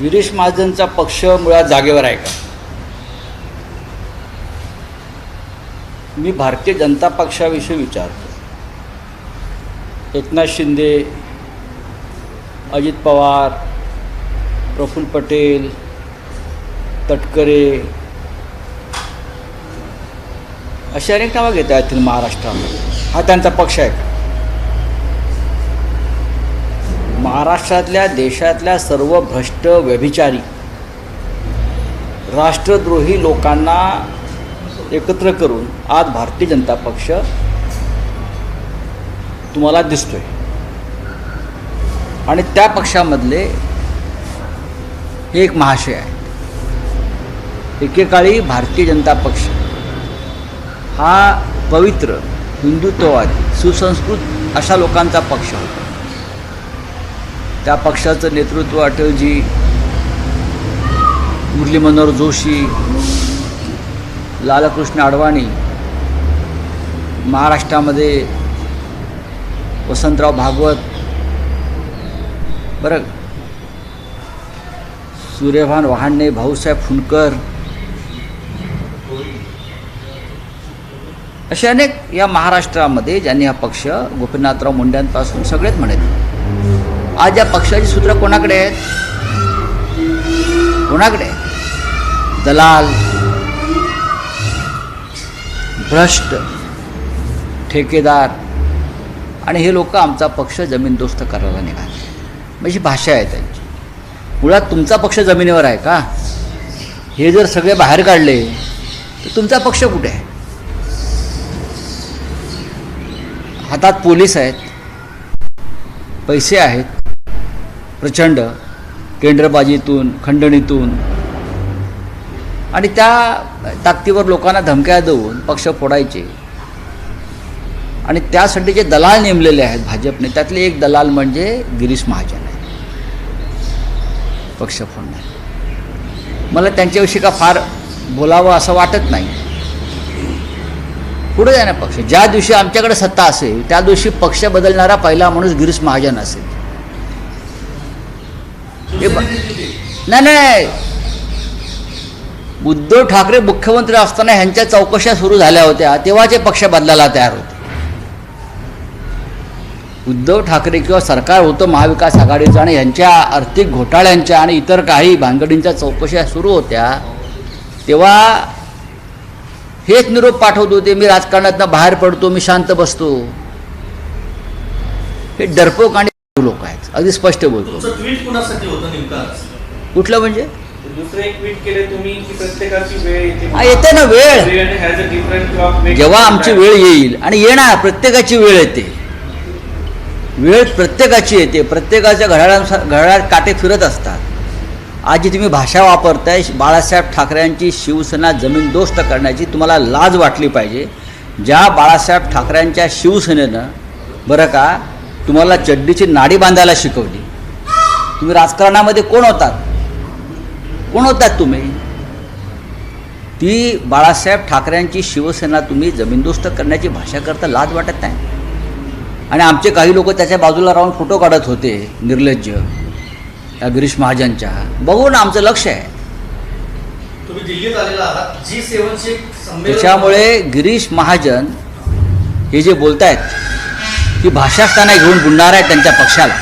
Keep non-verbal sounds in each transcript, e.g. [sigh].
गिरीश महाजनचा पक्ष मुळात जागेवर आहे का? मी भारतीय जनता पक्षाविषयी विचारतो. एकनाथ शिंदे अजित पवार प्रफुल्ल पटेल तटकरे अशी अनेक नावं घेता येतील महाराष्ट्रामध्ये. हा त्यांचा पक्ष आहे का? महाराष्ट्रातल्या देशातल्या सर्व भ्रष्ट व्यभिचारी राष्ट्रद्रोही लोकांना एकत्र करून आज भारतीय जनता पक्ष तुम्हाला दिसतोय. आणि त्या पक्षामधले हे एक महाशय आहे एकेकाळी भारतीय जनता पक्ष हा पवित्र हिंदुत्ववादी सुसंस्कृत अशा लोकांचा पक्ष होता. त्या पक्षाचं नेतृत्व अटलजी मुरली मनोहर जोशी लालकृष्ण अडवाणी महाराष्ट्रामध्ये वसंतराव भागवत बरं सूर्यभान वहाणे भाऊसाहेब फुंडकर असे अनेक या महाराष्ट्रामध्ये ज्यांनी हा पक्ष गोपीनाथराव मुंड्यांपासून सगळेच म्हणत आज या पक्षाची सूत्र कोणाकडे आहेत? कोणाकडे दलाल भ्रष्ट ठेकेदार आणि हे लोक आमचा पक्ष जमीनदोस्त करायला निघाले. म्हणजे भाषा आहे त्यांची. मुळात तुमचा पक्ष जमिनीवर आहे का? हे जर सगळे बाहेर काढले तर तुमचा पक्ष कुठे आहे? हातात पोलीस आहेत पैसे आहेत प्रचंड केंद्रबाजीतून खंडणीतून. आणि त्या ताकदीवर लोकांना धमक्या देऊन पक्ष फोडायचे. आणि त्यासाठी जे दलाल नेमलेले आहेत भाजपने त्यातले एक दलाल म्हणजे गिरीश महाजन आहे पक्ष फोडणार मला त्यांच्याविषयी का फार बोलावं असं वाटत नाही. पुढे जाणार पक्ष ज्या दिवशी आमच्याकडे सत्ता असेल त्या दिवशी पक्ष बदलणारा पहिला माणूस गिरीश महाजन असेल. हे नाही नाही. उद्धव ठाकरे मुख्यमंत्री असताना ह्यांच्या चौकशा सुरू झाल्या होत्या. तेव्हा ते पक्ष बदलायला तयार होते. उद्धव ठाकरे किंवा सरकार होतं महाविकास आघाडीचं आणि यांच्या आर्थिक घोटाळ्यांच्या आणि इतर काही भानगडींच्या चौकशा सुरू होत्या तेव्हा हेच निरोप पाठवत होते मी राजकारणातनं बाहेर पडतो मी शांत बसतो. हे डरपोक आणि लोक आहेत. अगदी स्पष्ट बोलतो. तुमचं ट्विट कुणासाठी होतं नेमकं आज? कुठलं म्हणजे? दुसरे एक ट्विट केले तुम्ही की प्रत्येकाची वेळ येते. येते ना वेळ. जेव्हा आमची. वेळ येईल आणि येणार प्रत्येकाची वेळ येते. वेळ प्रत्येकाची येते. प्रत्येकाच्या घड्याळानुसार घड्याळात काटे फिरत असतात. आज जी तुम्ही भाषा वापरताय. बाळासाहेब ठाकरेंची शिवसेना जमीनदोस्त करण्याची तुम्हाला लाज वाटली पाहिजे. ज्या बाळासाहेब ठाकरेंच्या शिवसेनेनं बरं का तुम्हाला चड्डीची नाडी बांधायला शिकवली. तुम्ही राजकारणामध्ये कोण होतात? कोण होतात तुम्ही? ती बाळासाहेब ठाकरेंची शिवसेना तुम्ही जमीनदोस्त करण्याची भाषा करता लाज वाटत नाही. आणि आमचे काही लोक त्याच्या बाजूला राहून फोटो काढत होते निर्लज्ज त्या गिरीश महाजनच्या. बघून आमचं लक्ष आहे. त्याच्यामुळे गिरीश महाजन हे जे बोलत ही भाषास्थाना घेऊन बुडणार आहे त्यांच्या पक्षाला?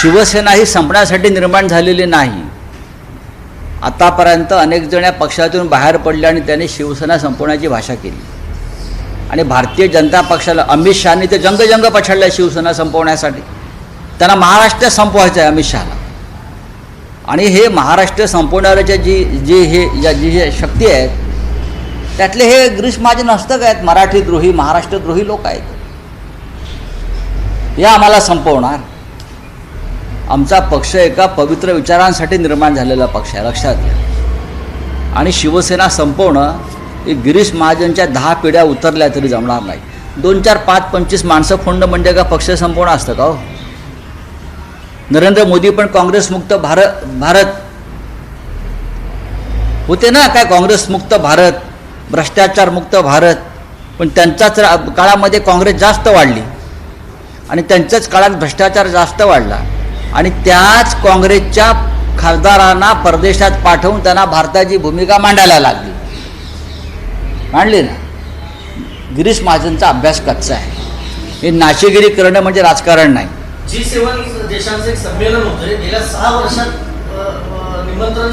शिवसेना ही संपण्यासाठी निर्माण झालेली नाही. आतापर्यंत अनेक जण या पक्षातून बाहेर पडले आणि त्यांनी शिवसेना संपवण्याची भाषा केली. आणि भारतीय जनता पक्षाला अमित शहानी ते जंगजंग पछाडल्या शिवसेना संपवण्यासाठी. त्यांना महाराष्ट्र संपवायचं आहे अमित शहाला. आणि हे महाराष्ट्र संपवणाऱ्याच्या जी जी हे या जी हे शक्ती आहेत त्यातले हे गिरीश महाजन हस्तक आहेत मराठीद्रोही महाराष्ट्रद्रोही लोक आहेत. हे आम्हाला संपवणार. आमचा पक्ष एका पवित्र विचारांसाठी निर्माण झालेला पक्ष आहे लक्षात घ्या. आणि शिवसेना संपवणं हे गिरीश महाजनच्या दहा पिढ्या उतरल्या तरी जमणार नाही. दोन चार पाच पंचवीस माणसं फोंड म्हणजे का पक्ष संपवणं असतं का हो? नरेंद्र मोदी पण काँग्रेसमुक्त भारत भारत. होते ना काय काँग्रेसमुक्त भारत भ्रष्टाचारमुक्त भारत. पण त्यांच्याच काळामध्ये काँग्रेस जास्त वाढली. आणि त्यांच्याच काळात भ्रष्टाचार जास्त वाढला. आणि त्याच काँग्रेसच्या खासदारांना परदेशात पाठवून त्यांना भारताची भूमिका मांडायला लागली. मांडली ना? गिरीश महाजनचा अभ्यास कच्चा आहे. हे नाचेगिरी करणं म्हणजे राजकारण नाही. जी सेवन देशांचं एक संमेलन होतं हे गेल्या सहा वर्षात निमंत्रण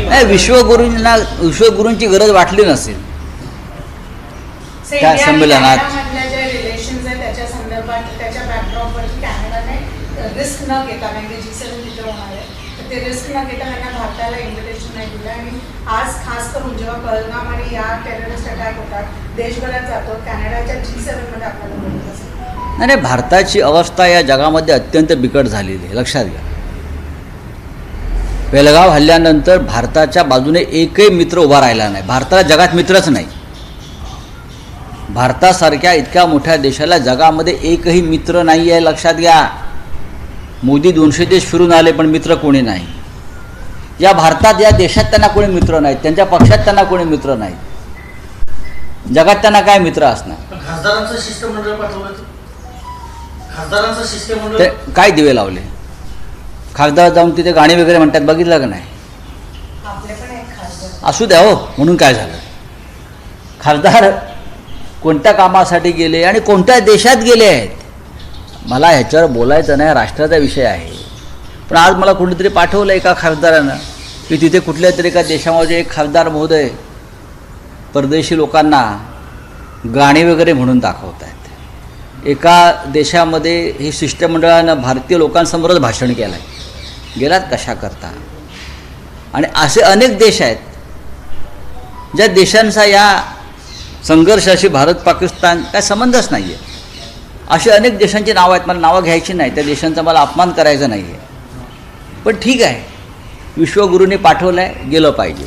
म्हणजे विश्वगुरूंना विश्वगुरूंची गरज वाटली नसेल. त्या संमेलनात- मधल्या जे रिलेशन्स आहेत त्याच्या संदर्भात त्याच्या बॅकड्रॉपवरती कॅनडाने रिस्क न घेता कारण की जी सेवन तिथे होणार आहे तर ते रिस्क न घेता त्यांना भारताला इन्व्हिटेशन नाही दिलं. आणि आज खास करून जेव्हा पहलगाम आणि या टेररिस्ट अटॅक होतात देशभरात जातो कॅनडाच्या जी सेवनमध्ये आपल्याला बोलत असेल नाही नाही, भारताची अवस्था या जगामध्ये अत्यंत बिकट झालेली आहे लक्षात घ्या. बेलगाव हल्ल्यानंतर भारताच्या बाजूने एकही मित्र उभा राहिला नाही. भारताला जगात मित्रच नाही. भारतासारख्या इतक्या मोठ्या देशाला जगामध्ये एकही मित्र नाही आहे लक्षात घ्या. मोदी दोनशे देश फिरून आले पण मित्र कोणी नाही. या भारतात या देशात त्यांना कोणी मित्र नाहीत त्यांच्या पक्षात त्यांना कोणी मित्र नाहीत. जगात त्यांना काय मित्र असणार? ते. काय दिवे लावले? खासदार जाऊन तिथे गाणी वगैरे म्हणतात बघितलं का नाही? आपले पण एक खासदार असू द्या हो म्हणून काय झालं? खासदार कोणत्या कामासाठी गेले आणि कोणत्या देशात गेले आहेत? मला ह्याच्यावर बोलायचं नाही राष्ट्राचा विषय आहे. पण आज मला कुठेतरी पाठवलं एका खासदारानं की तिथे कुठल्या तरी एका देशामध्ये एक खासदार महोदय परदेशी लोकांना गाणी वगैरे म्हणून दाखवत आहेत एका देशामध्ये हे शिष्टमंडळानं भारतीय लोकांसमोरच भाषण केलं आहे गेलात कशा करता? आणि असे अनेक देश आहेत ज्या देशांचा या संघर्षाशी भारत पाकिस्तान काय संबंधच नाही आहे असे अनेक देशांची नावं आहेत मला नावं घ्यायची नाही त्या देशांचा मला अपमान करायचा नाही आहे पण ठीक आहे विश्वगुरूने पाठवलं आहे गेलं पाहिजे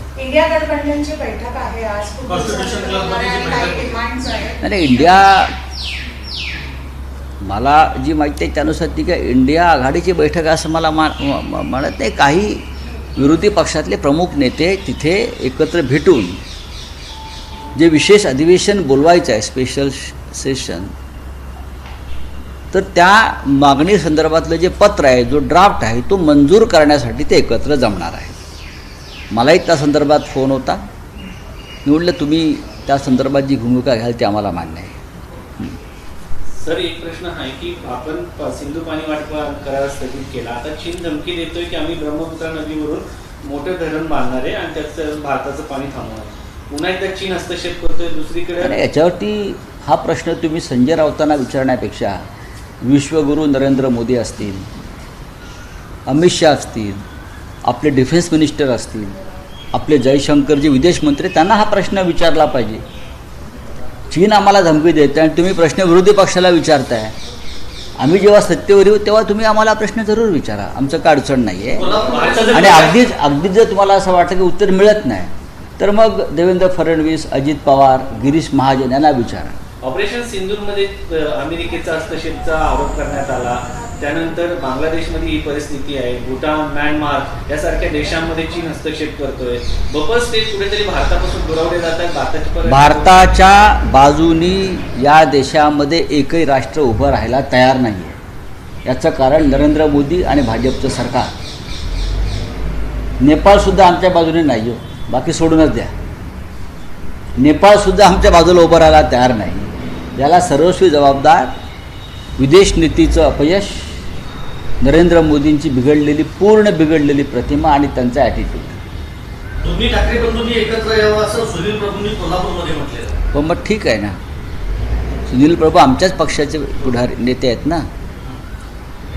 नाही, नाही इंडिया मला जी माहिती आहे त्यानुसार ती काय इंडिया आघाडीची बैठक असं मला म्हणत नाही. काही विरोधी पक्षातले प्रमुख नेते तिथे एकत्र भेटून जे विशेष अधिवेशन बोलवायचं आहे स्पेशल सेशन तर त्या मागणी संदर्भातलं जे पत्र आहे जो ड्राफ्ट आहे तो मंजूर करण्यासाठी ते एकत्र जमणार आहे. मलाही त्या संदर्भात फोन होता. मी म्हटलं तुम्ही त्या संदर्भात जी भूमिका घ्याल ती आम्हाला मान्य आहे. सर एक प्रश्न आहे की आपण सिंधू पाणी वाटपा करार स्थगित केला. आता चीन धमकी देतोय की आम्ही ब्रह्मपुत्रा नदीवरून मोठं धरण बांधणार आहे आणि त्याचं भारताचं पाणी थांबवणार आहे. पुन्हा एकदा चीन हस्तक्षेप करतोय आणि दुसरीकडे याच्यावरती हा प्रश्न तुम्ही संजय राऊतांना विचारण्यापेक्षा विश्वगुरू नरेंद्र मोदी असतील अमित शहा असतील आपले डिफेन्स मिनिस्टर असतील आपले जयशंकरजी विदेश मंत्री त्यांना हा प्रश्न विचारला पाहिजे. चीन आम्हाला धमकी देते आणि तुम्ही प्रश्न विरोधी पक्षाला विचारताय. आम्ही जेव्हा सत्तेवर येऊ तेव्हा तुम्ही आम्हाला प्रश्न जरूर विचारा. आमचं काय अडचण नाही आहे आणि अगदीच अगदीच जर तुम्हाला असं वाटतं की उत्तर मिळत नाही तर मग देवेंद्र फडणवीस अजित पवार गिरीश महाजन यांना विचारा. ऑपरेशन सिंधूरमध्ये अमेरिकेचा हस्तक्षेपचा आरोप करण्यात आला. त्यानंतर बांगलादेशमध्ये ही परिस्थिती आहे. भूटान म्यानमार यासारख्या देशांमध्ये चीन हस्तक्षेप करतोय. बफर स्टेट कुठेतरी भारतापासून दुरावले जातात. भारताची परत- भारताच्या बाजूनी या देशामध्ये एकही राष्ट्र उभं राहायला तयार नाही आहे याचं कारण नरेंद्र मोदी आणि भाजपचं सरकार. नेपाळसुद्धा आमच्या बाजूने नाही हो बाकी सोडूनच द्या. नेपाळसुद्धा आमच्या बाजूला उभं राहायला तयार नाही. याला सर्वस्वी जबाबदार विदेश नीतीचं अपयश नरेंद्र मोदींची बिघडलेली पूर्ण बिघडलेली प्रतिमा आणि त्यांचा ॲटिट्यूड दोन्ही ठाकरे बंधूंनी एकत्र यावं असं सुनील प्रभूंनी कोल्हापूरमध्ये म्हटलेलं. पण मग ठीक आहे ना. सुनील प्रभू आमच्याच पक्षाचे पुढारी नेते आहेत ना.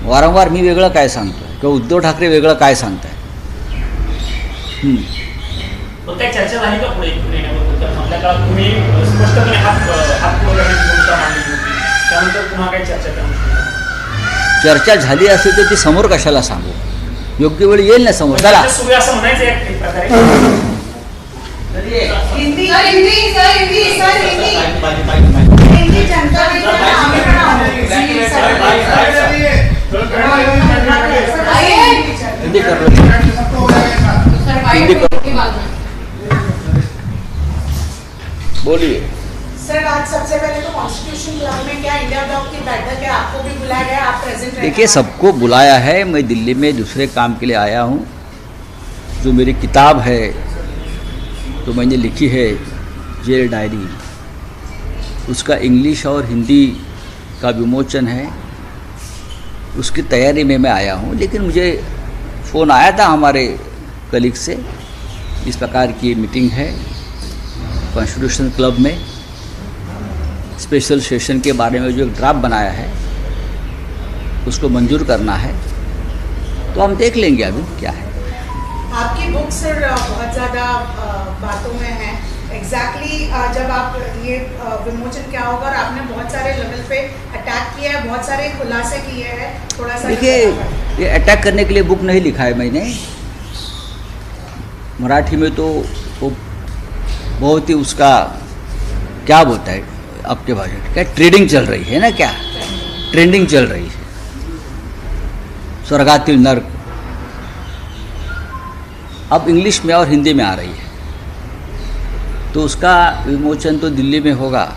वारंवार मी वेगळं काय सांगतोय? किंवा उद्धव ठाकरे वेगळं काय सांगताय हं. मग चर्चा झाली का पुढे येण्याबद्दल काळात तुम्ही स्पष्टपणे भूमिका मांडली होती त्यानंतर पुन्हा काही चर्चा करण्यात चर्चा झाली असेल तर ती समोर कशाला सांगू योग्य वेळ येईल ना समोर चला हिंदी हिंदी बोलिए। सर आज सबसे पहले तो कॉन्स्टिट्यूशन क्लब में क्या इंडिया ब्लॉक की बैठक है? आपको भी बुलाया गया आप प्रेजेंट देखिए सबको बुलाया है। मैं दिल्ली में दूसरे काम के लिए आया हूँ। जो मेरी किताब है तो मैंने लिखी है जेल डायरी उसका इंग्लिश और हिंदी का विमोचन है। उसकी तैयारी में मैं आया हूँ लेकिन मुझे फ़ोन आया था हमारे कलीग से। इस प्रकार की मीटिंग है। कॉन्स्टिट्यूशन क्लब में स्पेशल सेशन के बारे में जो एक ड्राफ्ट बनाया है उसको मंजूर करना है। तो हम देख लेंगे अभी क्या है। आपकी बुक सर बहुत ज़्यादा बातों में है। एग्जैक्टली exactly, जब आप ये विमोचन क्या होगा और आपने बहुत सारे लेवल पे अटैक किया है बहुत सारे खुलासे किए हैं थोड़ा सा देखिए ये अटैक करने के लिए बुक नहीं लिखा है मैंने। मराठी में तो वो बहुत ही उसका क्या बोलता है आपके भाषा क्या ट्रेडिंग चल रही है ना क्या? ट्रेंडिंग चल रही है। स्वर्गातील नर्क अब इंग्लिश में और हिंदी में आ रही है। तो उसका विमोचन तो दिल्ली में होगा।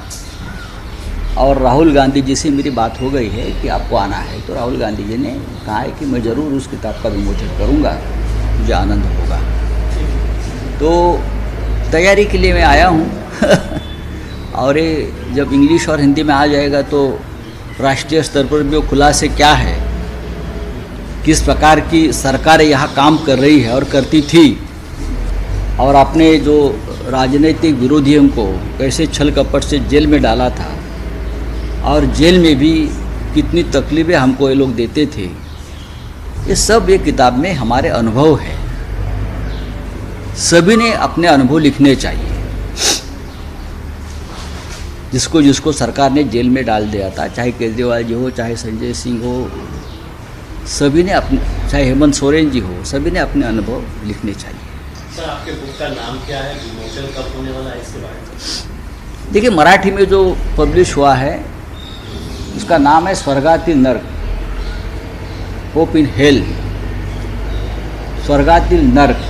और राहुल गांधी जी से मेरी बात हो गई है कि आपको आना है। तो राहुल गांधी जी ने कहा है कि मैं ज़रूर उस किताब का विमोचन करूँगा। मुझे आनंद होगा। तो तैयारी के लिए मैं आया हूँ। [laughs] और ये जब इंग्लिश और हिंदी में आ जाएगा तो राष्ट्रीय स्तर पर भी वो खुलासे क्या है? किस प्रकार की सरकारें यहाँ काम कर रही है और करती थी? और आपने जो राजनीतिक विरोधियों को कैसे छल कपट से जेल में डाला था, और जेल में भी कितनी तकलीफ़ें हमको ये लोग देते थे, ये सब ये किताब में हमारे अनुभव है। सभी ने अपने अनुभव लिखने चाहिए। जिसको जिसको सरकार ने जेल में डाल दिया था चाहे केजरीवाल जी हो चाहे संजय सिंह हो सभी ने अपने चाहे हेमंत सोरेन जी हो सभी ने अपने अनुभव लिखने चाहिए। सर आपके बुक का नाम क्या है? विमोचन कब होने वाला है इसके बारे में? देखिए मराठी में जो पब्लिश हुआ है उसका नाम है स्वर्गातील नर्क। होप इन हेल स्वर्गातील नर्क।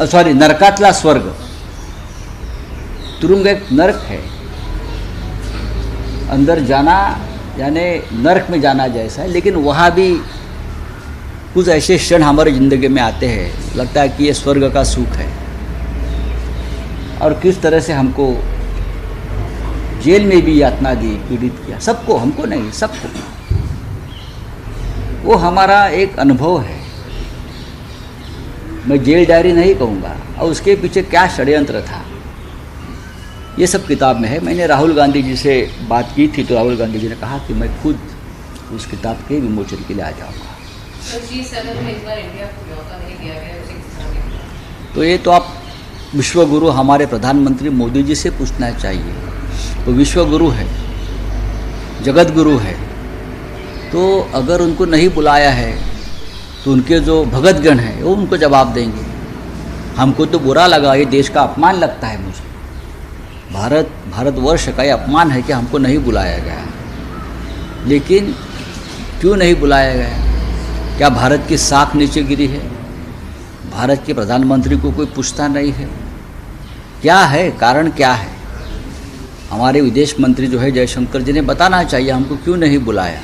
सॉरी नरकातला स्वर्ग. तुरुंग एक नर्क है. अंदर जाना, यानी नर्क में जाना जैसा है, लेकिन वहाँ भी कुछ ऐसे क्षण हमारे ज़िंदगी में आते हैं, लगता है कि ये स्वर्ग का सुख है. और किस तरह से हमको जेल में भी यातना दी, पीड़ित किया. सबको, हमको नहीं, सबको. वो हमारा एक अनुभव है. मैं जेल डायरी नहीं कहूँगा। और उसके पीछे क्या षड्यंत्र था? ये सब किताब में है। मैंने राहुल गांधी जी से बात की थी तो राहुल गांधी जी ने कहा कि मैं खुद उस किताब के विमोचन के लिए आ जाऊँगा। तो? तो ये तो आप विश्वगुरु हमारे प्रधानमंत्री मोदी जी से पूछना चाहिए। वो विश्वगुरु है जगत गुरु है। तो अगर उनको नहीं बुलाया है तो उनके जो भगतगण हैं, वो उनको जवाब देंगे। हमको तो बुरा लगा, ये देश का अपमान लगता है मुझे। भारत, भारतवर्ष का ये अपमान है कि हमको नहीं बुलाया गया। लेकिन क्यों नहीं बुलाया गया? क्या भारत की साख नीचे गिरी है? भारत के प्रधानमंत्री को कोई पूछता नहीं है? क्या है? कारण क्या है? हमारे विदेश मंत्री जो है जयशंकर जी ने बताना चाहिए, हमको क्यों नहीं बुलाया?